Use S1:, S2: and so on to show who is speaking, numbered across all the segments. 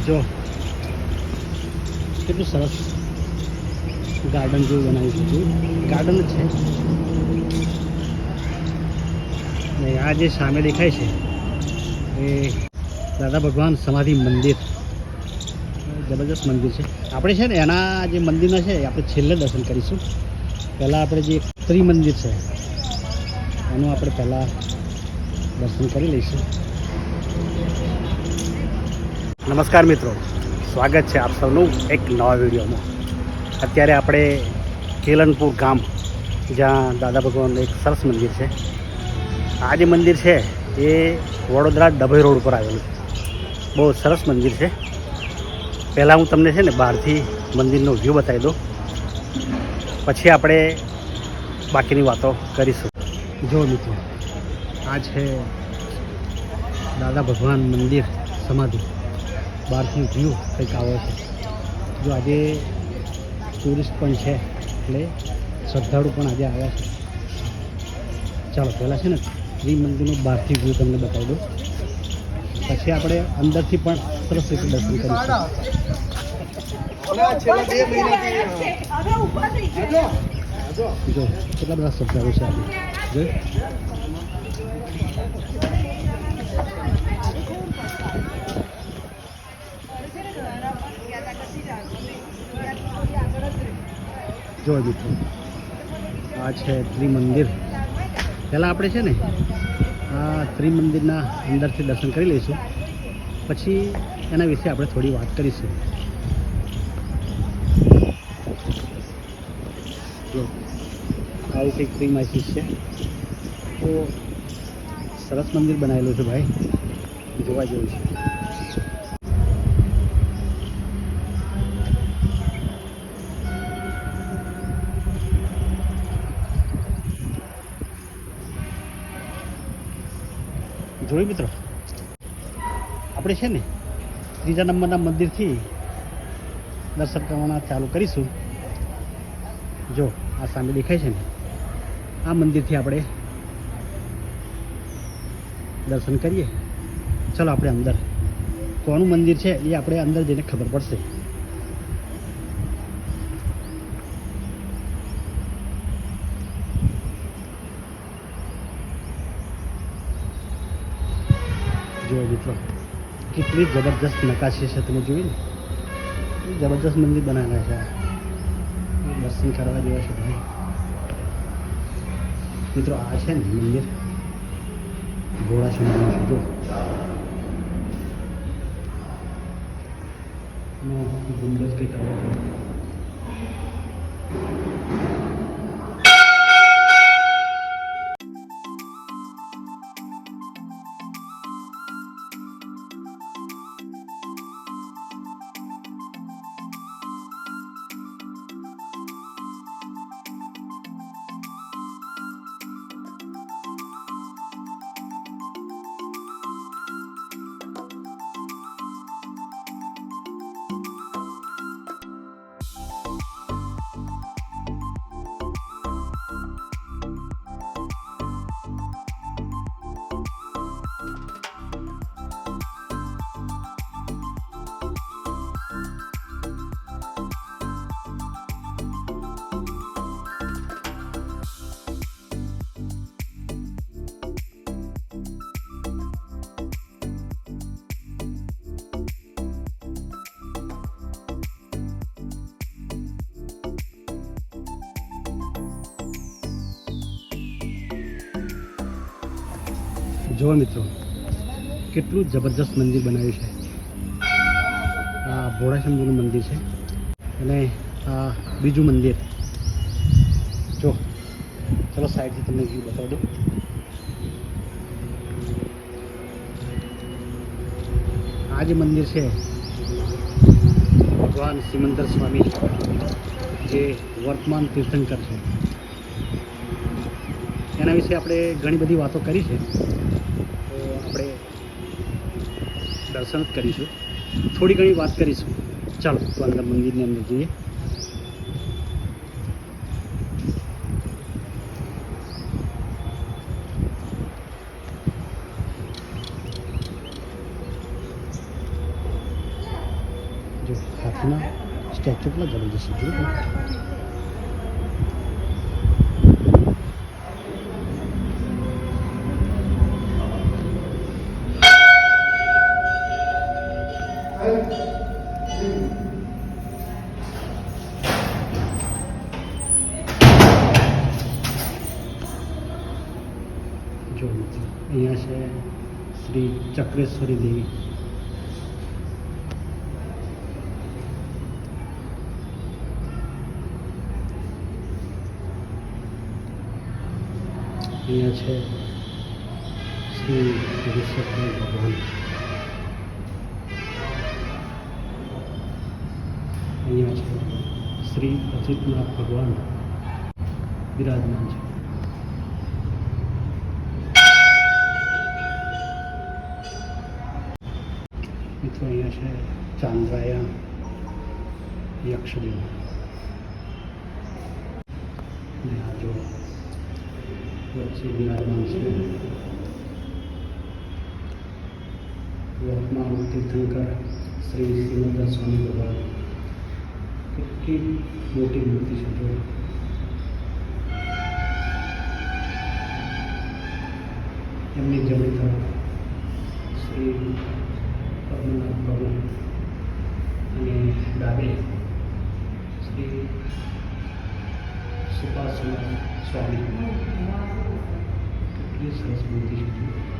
S1: જો, કેટલું સરસ ગાર્ડન જેવું બનાવ્યું છે ગાર્ડન જ છે. ને આ જે સામે દેખાય છે, એ દાદા ભગવાન સમાધિ મંદિર. જબરજસ્ત મંદિર છે. આપણે છે ને એના જે મંદિરના છે આપણે છેલ્લે દર્શન કરીશું. પહેલાં આપણે જે ત્રિમંદિર છે, એનું આપણે પહેલાં દર્શન કરી લઈશું. નમસ્કાર મિત્રો. સ્વાગત છે આપ સૌનું એક નવા વિડીયોમાં. અત્યારે આપણે કેલનપુર ગામ, જ્યાં દાદા ભગવાનનું એક સરસ મંદિર છે. આ જે મંદિર છે, એ વડોદરા ડભોઈ રોડ ઉપર આવેલું બહુ સરસ મંદિર છે. પહેલાં હું તમને છે ને બહારથી મંદિરનો વ્યૂ બતાવી દઉં. પછી આપણે બાકીની વાતો કરીશું. જો મિત્રો, આ છે દાદા ભગવાન મંદિર સમાધિ. બહારથી વ્યૂ કંઈક આવો છે. જો આજે ટુરિસ્ટ પણ છે, એટલે શ્રદ્ધાળુ પણ આજે આવ્યા છે. ચાલો, પહેલાં છે ને ત્રિમંદિરનું બહારથી વ્યૂ તમને બતાવી દઉં. પછી આપણે અંદરથી પણ સરસ રીતે દર્શન કરીશું જો, કેટલા બધા શ્રદ્ધાળુ છે આજે. જો મિત્રો આ છે ત્રિમંદિર. પહેલાં આપણે છે ને આ ત્રિમંદિરના અંદરથી દર્શન કરી લઈશું. પછી એના વિશે આપણે થોડી વાત કરીશું. જો, આવું કંઈક પ્રીમાઇસીસ છે. તો સરસ મંદિર બનાવેલું છે ભાઈ. જોવા જેવું છે. જોયું મિત્રો? આપણે છે ને ત્રીજા નંબરના મંદિરથી દર્શન કરવાના ચાલુ કરીશું. જો, આ સામે દેખાય છે ને, આ મંદિરથી આપણે દર્શન કરીએ. ચલો, આપણે અંદર. કોનું મંદિર છે એ આપણે અંદર જઈને ખબર પડશે. જુઓ મિત્રો કેટલી જબરજસ્ત નકાશી છે તમે જોઈ ને? જબરદસ્ત મંદિર બનાવેલા છે દર્શન કરવા જેવા છે ભાઈ. મિત્રો, આ છે ને મંદિર. ઘોડા શંકરનું છે ગુંબજ કંઈક આવો. જુઓ મિત્રો, કેટલું જબરજસ્ત મંદિર બનાવ્યું છે. આ ભોળાશંભુનું મંદિર છે અને આ બીજું મંદિર. જો, ચલો સાઈડથી તમને વ્યૂ બતાવી દઉં. આ જે મંદિર છે, ભગવાન સિમંદર સ્વામી જે વર્તમાન તીર્થંકર છે. એના વિશે આપણે ઘણી બધી વાતો કરી છે. તો આપણે દર્શન જ કરીશું. થોડી ઘણી વાત કરીશું. ચાલો અંદર મંદિરની અંદર જઈએ. હાથીના સ્ટેચ્યુ કેટલા જબરજસ્ત છે શ્રી ચક્રેશ્વરી દેવી. અહીંયા છે શ્રી ઋષભદેવ ભગવાન. અહીંયા છે શ્રી અચિતનાથ ભગવાન. બિરાજમાન છે. મિત્રો અહીંયા છે ચાંદ્રાયણ યક્ષદેવ અને આ જો વચ્ચે બિરાજમાન છે વર્તમાન તીર્થંકર શ્રી શ્રીમંદર સ્વામી ભગવાન કેટલી મોટી મૂર્તિ છે જો એમની જમણી તરફ શ્રી પદ્મનાભ પ્રભુ અને ડાબે શ્રી સુપાસના સ્વામી કેટલી સરસ મૂર્તિ છે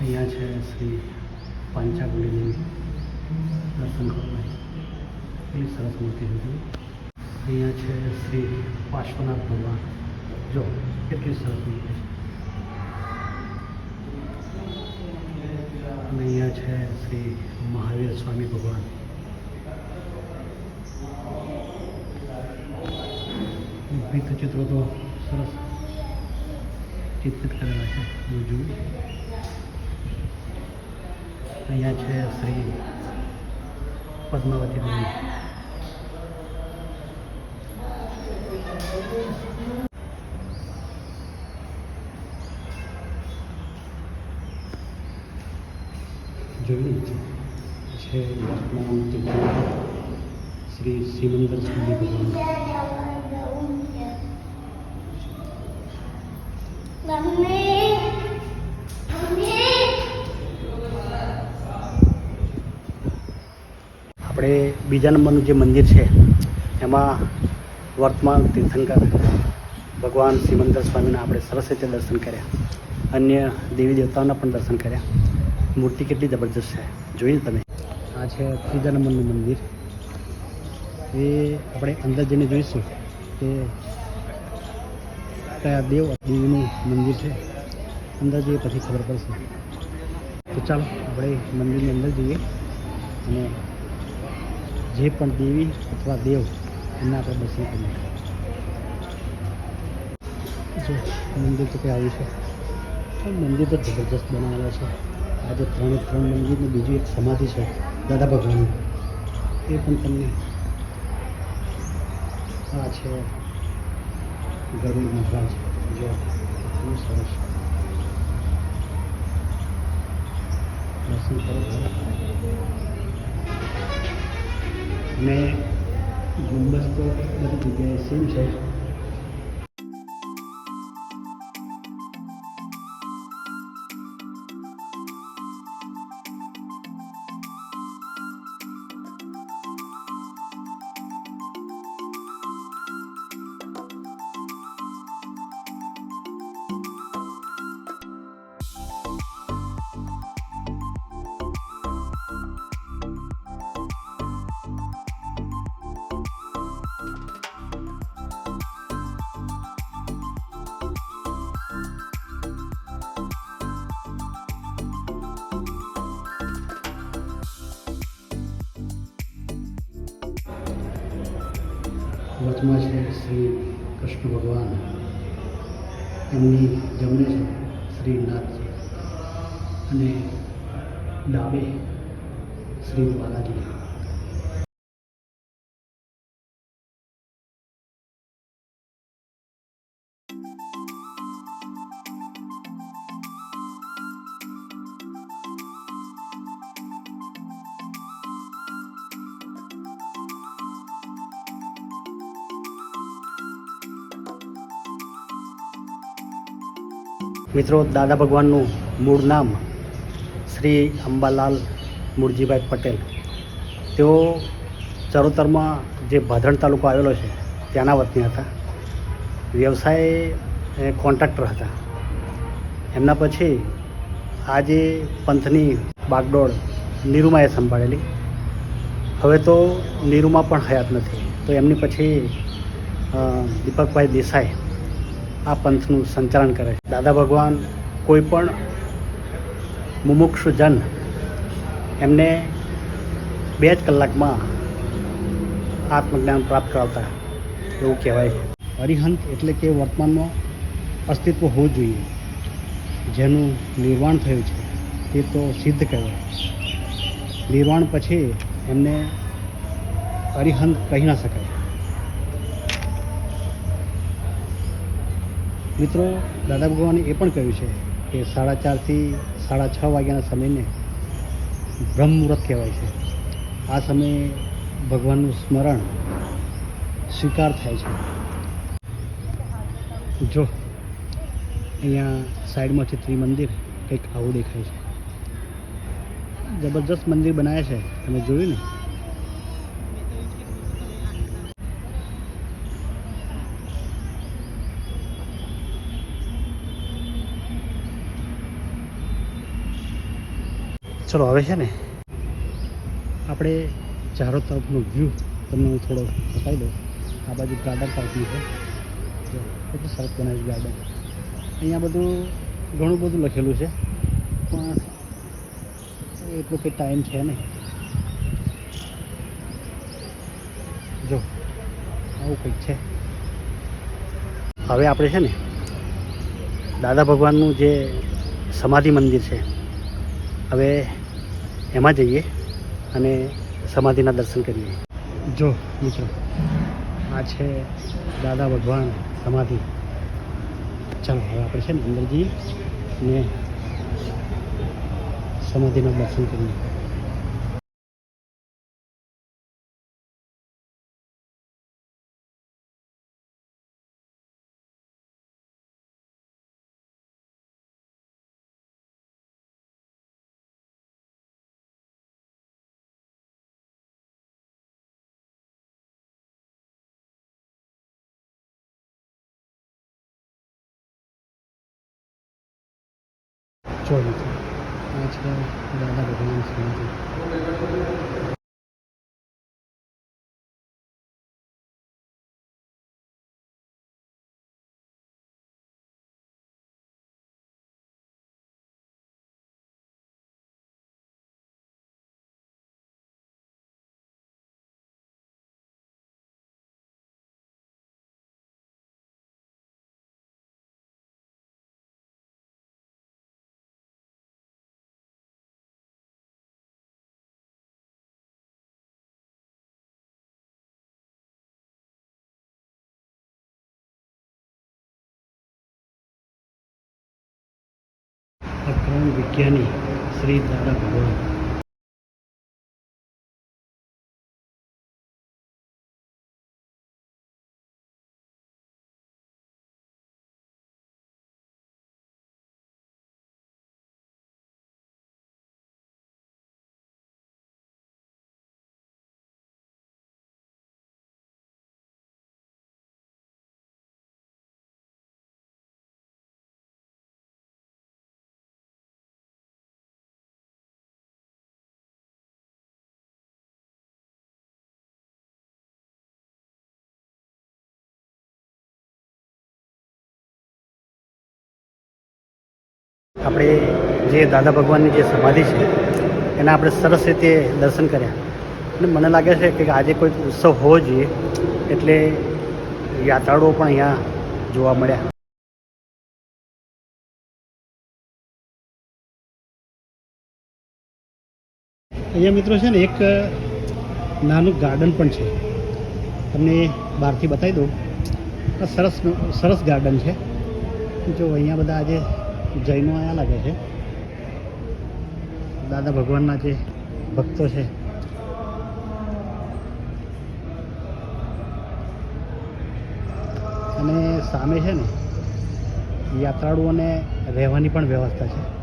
S1: અહીંયા છે શ્રી પાંચાગુલી દેવી દર્શન કરવા એટલી સરસ મૂર્તિ છે અહીંયા છે શ્રી પાર્શ્વનાથ ભગવાન જો કેટલી સરસ મૂર્તિ છે અને અહીંયા છે શ્રી મહાવીર સ્વામી ભગવાન ભીત ચિત્રો તો સરસ ચિત્રિત કરેલા છે હું જોયું અહીંયા છે શ્રી પદ્માવતી દેવી જોયું છે શ્રી સિમંદર સ્વામી ભગવાન. આપણે બીજા નંબરનું જે મંદિર છે, એમાં વર્તમાન તીર્થંકર ભગવાન સિમંદર સ્વામીના આપણે સરસ રીતે દર્શન કર્યા. અન્ય દેવી દેવતાઓના પણ દર્શન કર્યા. મૂર્તિ કેટલી જબરજસ્ત છે. જોઈને તમે. આ છે ત્રીજા નંબરનું મંદિર. એ આપણે અંદર જઈને જોઈશું કે કયા દેવ દેવીનું મંદિર છે. અંદર જઈએ પછી ખબર પડશે. તો ચાલો, આપણે મંદિરની અંદર જઈએ અને જે પણ દેવી અથવા દેવ, એના આપણે દર્શન કરીએ જો મંદિર તો કંઈ આવ્યું છે? મંદિર તો જબરજસ્ત બનાવેલા છે. આ જે ત્રણે ત્રણ મંદિરનું બીજું એક સમાધિ છે, દાદા ભગવાનની. એ પણ તમને આ છે ગરુડ મહારાજ. જો બહુ સરસ. દર્શન કરો. અને ગુંબજ તો બધી જગ્યાએ સેમ છે વચમાં છે શ્રી કૃષ્ણ ભગવાન. એમની જમણે છે શ્રી નાથજી અને ડાબે શ્રી બાલાજી. મિત્રો, દાદા ભગવાનનું મૂળ નામ શ્રી અંબાલાલ મુરજીભાઈ પટેલ. તેઓ ચરોતરમાં જે ભાદરણ તાલુકો આવેલો છે, ત્યાંના વતની હતા. વ્યવસાય કોન્ટ્રાક્ટર હતા. એમના પછી આ જે પંથની બાગડોળ નીરુમાએ સંભાળેલી. હવે તો નીરુમાં પણ હયાત નથી. તો એમની પછી દીપકભાઈ દેસાઈ આ પંથનું સંચાલન કરે છે. દાદા ભગવાન કોઈ પણ મુમુક્ષુ જન એમને બે જ કલાકમાં આત્મજ્ઞાન પ્રાપ્ત કરાવતા એવું કહેવાય છે. અરિહંત એટલે કે વર્તમાનમાં અસ્તિત્વ હોવું જોઈએ. જેનું નિર્વાણ થયું છે, તે તો સિદ્ધ કહેવાય. નિર્વાણ પછી એમને અરિહંત કહી ના શકાય. મિત્રો, દાદા ભગવાને એ પણ કહ્યું છે કે સાડા ચારથી સાડા છ વાગ્યાના સમયને બ્રહ્મ મુહૂર્ત કહેવાય છે. આ સમયે ભગવાનનું સ્મરણ સ્વીકાર થાય છે. જો અહીંયા સાઈડમાંથી ત્રિમંદિર, કંઈક આવું દેખાય છે. જબરજસ્ત મંદિર બનાવ્યા છે, તમે જોયું ને? ચલો, હવે છે ને આપણે ચારો તરફનો વ્યૂ તમને હું થોડો બતાવી દઉં. આ બાજુ ગાર્ડન ટાઈપનું છે. જો, કેટલું સરસ બનાવ્યું ગાર્ડન અહીંયા બધું ઘણું બધું લખેલું છે, પણ એટલો કંઈ ટાઈમ છે ને જો, આવું કંઈક છે. હવે આપણે છે ને દાદા ભગવાનનું જે સમાધિ મંદિર છે, હવે એમાં જઈએ અને સમાધિના દર્શન કરીએ. જો, મિત્રો, આ છે દાદા ભગવાન સમાધિ. ચાલો, હવે આપણે છે ને અંદર જઈએ ને સમાધિના દર્શન કરીએ. આ છે. સમાધિ વિજ્ઞાની શ્રી દાદા ભગવાન. આપણે જે દાદા ભગવાનની જે સમાધિ છે, એના આપણે સરસ રીતે દર્શન કર્યા. અને મને લાગે છે કે આજે કોઈ ઉત્સવ હોવો જોઈએ, એટલે યાત્રાળુઓ પણ અહીંયા જોવા મળ્યા. અહીંયા મિત્રો છે ને એક, નાનું ગાર્ડન પણ છે. તમને બહારથી બતાવી દઉં. સરસ સરસ ગાર્ડન છે. જો અહીંયા બધા આજે જૈનો આયા લાગે છે. દાદા ભગવાનના જે ભક્તો છે. અને સામે છે ને યાત્રાળુઓને રહેવાની પણ વ્યવસ્થા છે.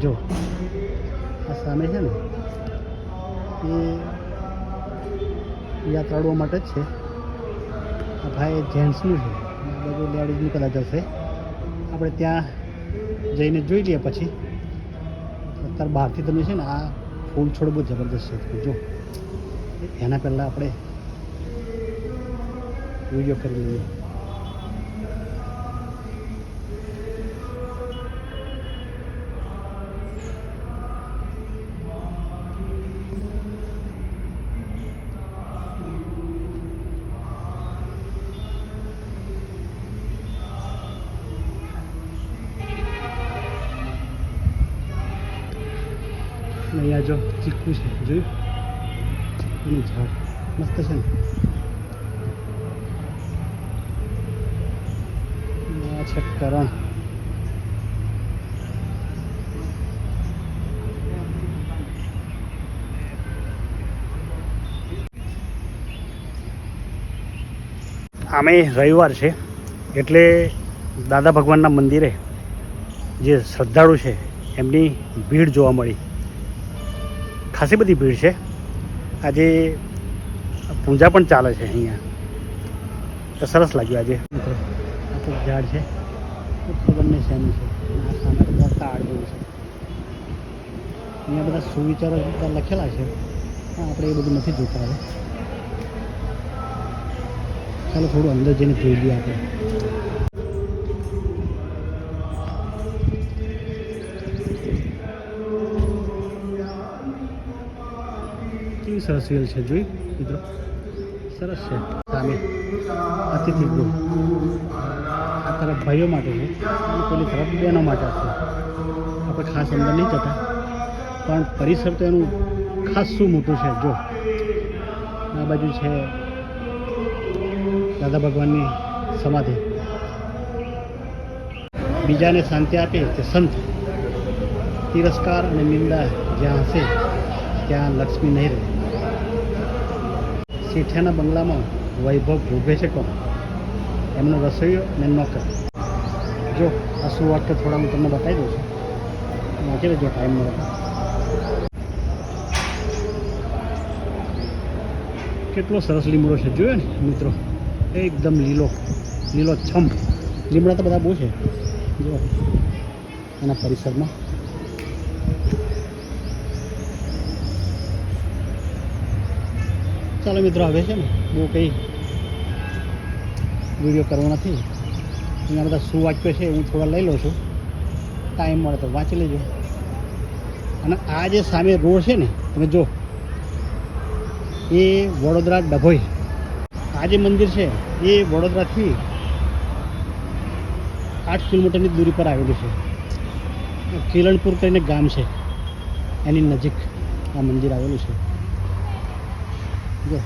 S1: જો, આ સામે છે ને, એ યાત્રાળુઓ માટે જ છે. આ ભાઈ જેન્ટ્સનું છે. બધું લેડીઝનું કદાચ હશે આપણે ત્યાં જઈને જોઈ લઈએ પછી. અત્યારે બહારથી તમે છે ને, આ ફૂલ છોડ બહુ જબરદસ્ત છે. જો, એના પહેલાં આપણે વીડિયો કરી લઈએ. અહીંયા જો, ચીકુ છે, જોયું? ઝાડ. મસ્ત છે ને? આ છે કરણ. આમે રવિવાર છે, એટલે દાદા ભગવાનના મંદિરે જે શ્રદ્ધાળુ છે, એમની ભીડ જોવા મળી. ખાસી બધી ભીડ છે. આજે પૂજા પણ ચાલે છે અહીંયા. તો સરસ લાગ્યું આજે. ઝાડ છે. ખબર નહીં શેનું છે? આ તાળ જેવું છે. અહીંયા બધા સુવિચારો બધા લખેલા છે. પણ આપણે એ બધું નથી જોતા હવે. ચાલો થોડું અંદર જઈને જોઈ લઈએ આપણે. સરસ રીલ છે, જોઈ? મિત્રો. સરસ છે. સામે અતિથિ ગૃહ. આ તરફ ભાઈઓ માટે છે. અને પેલી તરફ બહેનો માટે છે. આપણે ખાસ અંદર નહીં જતા. પણ પરિસર તો એનું ખાસ શું મોટું છે, જો. આ બાજુ છે દાદા ભગવાનની સમાધિ. બીજાને શાંતિ આપે તે સંત. તિરસ્કાર અને નિંદા જ્યાં હશે, ત્યાં લક્ષ્મી નહીં રહે શેઠિયાના બંગલામાં વૈભવ ભોગવે છે કોણ? એમનો રસોઈયો અને નોકર જો, આ વાત કે થોડા હું તમને બતાવી દઉં છું. વાંચી લેજો ટાઈમ મળે? કેટલો સરસ લીમડો છે, જોયો ને મિત્રો? એકદમ લીલો લીલો છમ લીમડા તો બધા બહુ છે. જો, એના પરિસરમાં ચાલો મિત્રો, હવે છે ને બહુ કંઈ વીડિયો કરવો નથી. અહીંયા બધા શું વાક્યો છે હું થોડા લઈ લઉં છું. ટાઈમ મળે તો વાંચી લેજો. અને આ જે સામે રોડ છે ને, તમે જો એ વડોદરા ડભોઈ. આ જે મંદિર છે, એ વડોદરાથી આઠ કિલોમીટરની દૂરી પર આવેલું છે. કિરણપુર કરીને ગામ છે. એની નજીક આ મંદિર આવેલું છે. જો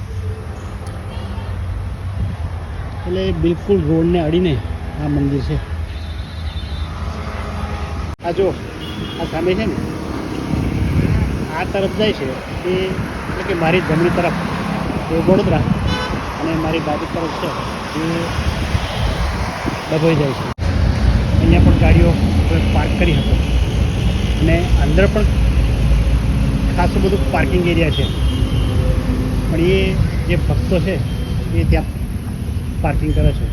S1: એટલે બિલકુલ રોડને અડીને આ મંદિર છે આ જો આ સામે છે ને આ તરફ જાય છે એ એટલે કે મારી જમણી તરફ એ વડોદરા અને મારી બાજુ તરફ છે, એ ડભોઈ જાય છે. અહીંયા પણ ગાડીઓ પાર્ક કરી હતી. અને અંદર પણ ખાસું બધું પાર્કિંગ એરિયા છે. પણ એ જે ભક્તો છે એ ત્યાં પાર્કિંગ કરે છે.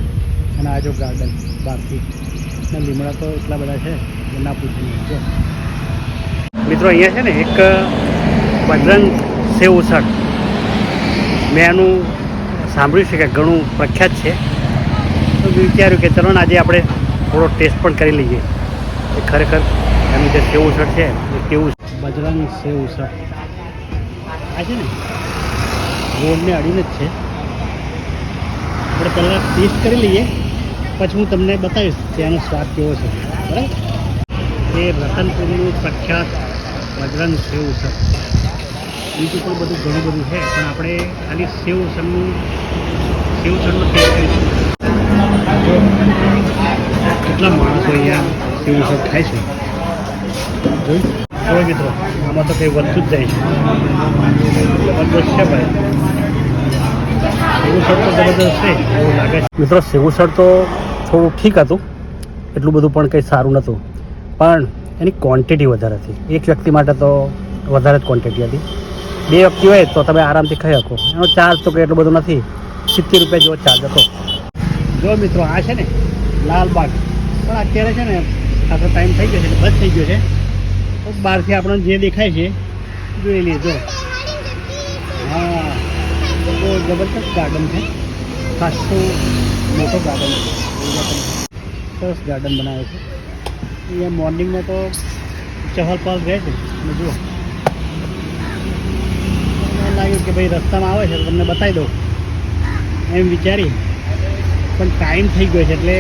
S1: અને આ જો ગાર્ડન બહારથી અને લીમડા તો એટલા બધા છે કે ના પૂછીએ. જો. મિત્રો અહીંયા છે ને એક બજરંગ સેવ ઉસળ મેં એનું સાંભળ્યું છે કે ઘણું પ્રખ્યાત છે. તો મેં વિચાર્યું કે ચલો ને આજે આપણે થોડો ટેસ્ટ પણ કરી લઈએ. એ ખરેખર એનું જે સેવ ઉસળ છે એ કેવું બજરંગ સેવ ઉસળ આ છે ને? રોડને અડીને જ છે. આપણે પહેલાં ટેસ્ટ કરી લઈએ. પછી હું તમને બતાવીશ ત્યાંનો સ્વાદ કેવો છે. બરાબર? એ રતનપુરનું પ્રખ્યાત બજરંગ સેવ ઉસળ બીજું પણ બધું ઘણું બધું છે, પણ આપણે ખાલી સેવ ઉસળનું સેવ ઉસળનો ટેસ્ટ કરીશું. કેટલા માણસો અહીંયા સેવ ઉસળ ખાય છે. જોઈ જો મિત્રો આમાં તો કંઈ વધતું જ જાય છે. જબરદસ્ત છે ભાઈ. સેવુસળ તો જબરદસ્ત છે એવું લાગે છે. મિત્રો સેવુસળ તો થોડું ઠીક હતું એટલું બધું પણ કંઈ સારું નહોતું. પણ એની ક્વોન્ટિટી વધારે હતી. એક વ્યક્તિ માટે તો વધારે જ ક્વોન્ટિટી હતી. બે વ્યક્તિ હોય તો તમે આરામથી ખાઈ શકો. એનો ચાર્જ તો કંઈ એટલો બધો નથી. સિત્તેર રૂપિયા જેવો ચાર્જ હતો. જો મિત્રો આ છે ને લાલબાગ પણ અત્યારે છે ને આખો ટાઈમ થઈ ગયો છે બસ બંધ થઈ ગયો છે. બહારથી આપણને જે દેખાય છે, જોઈ લેજો હા બહુ જબરદસ્ત ગાર્ડન છે. ખાસો મોટો ગાર્ડન છે. સરસ ગાર્ડન બનાવે છે. અહીંયા મોર્નિંગમાં તો ચહલ પહલ રહે છે. અને જુઓ. લાગ્યું કે ભાઈ રસ્તામાં આવે છે, તો તમને બતાવી દઉં. એમ વિચારી પણ ટાઈમ થઈ ગયો છે, એટલે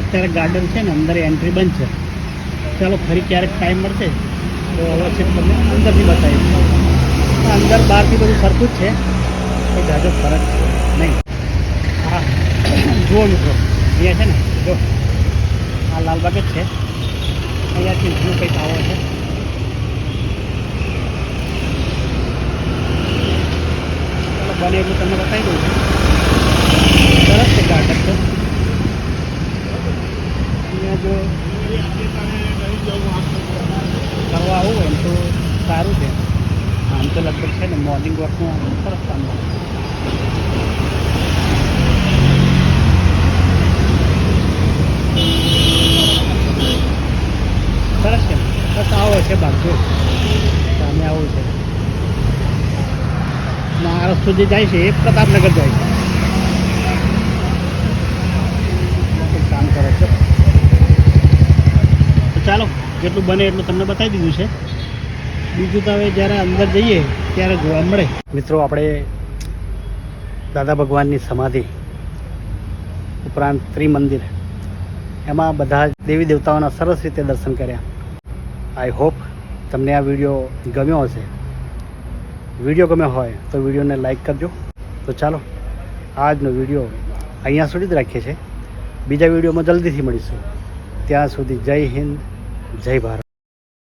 S1: અત્યારે ગાર્ડન છે ને, અંદર એન્ટ્રી બંધ છે. ચાલો ફરી ક્યારેક ટાઈમ મળશે તો અવશ્ય તમને અંદરથી બતાવીશ. પણ અંદર બહારથી બધું સરખું જ છે, કોઈ જાજો ફરક છે નહીં. હા, જુઓ મિત્રો, અહીંયા છે ને, જો, આ લાલબાગ જ છે. અહીંયાથી વ્યૂ કંઈક આવો છે. ચાલો, બને એટલું તમને બતાવી દઉં. છું સરસ છે ગાર્ડન તો. અહીંયા જો કરવા આવું હોય તો સારું છે. આમ તો લગભગ છે ને મોર્નિંગ વોકનું સરસ કામ સરસ છે. બસ આવો છે બાજુ સામે આવું છે. આ રસ્તો જે જાય છે એ પ્રતાપનગર જાય છે કંઈક કામ કરે છે તો ચાલો, જેટલું બને એટલું તમને બતાવી દીધું છે. બીજું તો હવે જ્યારે અંદર જઈએ, ત્યારે જોવા મળે. મિત્રો, આપણે દાદા ભગવાનની સમાધિ ઉપરાંત ત્રિમંદિર, એમાં બધા દેવી દેવતાઓના સરસ રીતે દર્શન કર્યા. આઈ હોપ તમને આ વીડિયો ગમ્યો હશે. વીડિયો ગમ્યો હોય તો વિડીયોને લાઈક કરજો. તો ચાલો, આજનો વીડિયો અહીંયા સુધી જ રાખીએ છીએ. બીજા વિડીયોમાં જલ્દીથી મળીશું. ત્યાં સુધી જય હિન્દ. જય ભારત.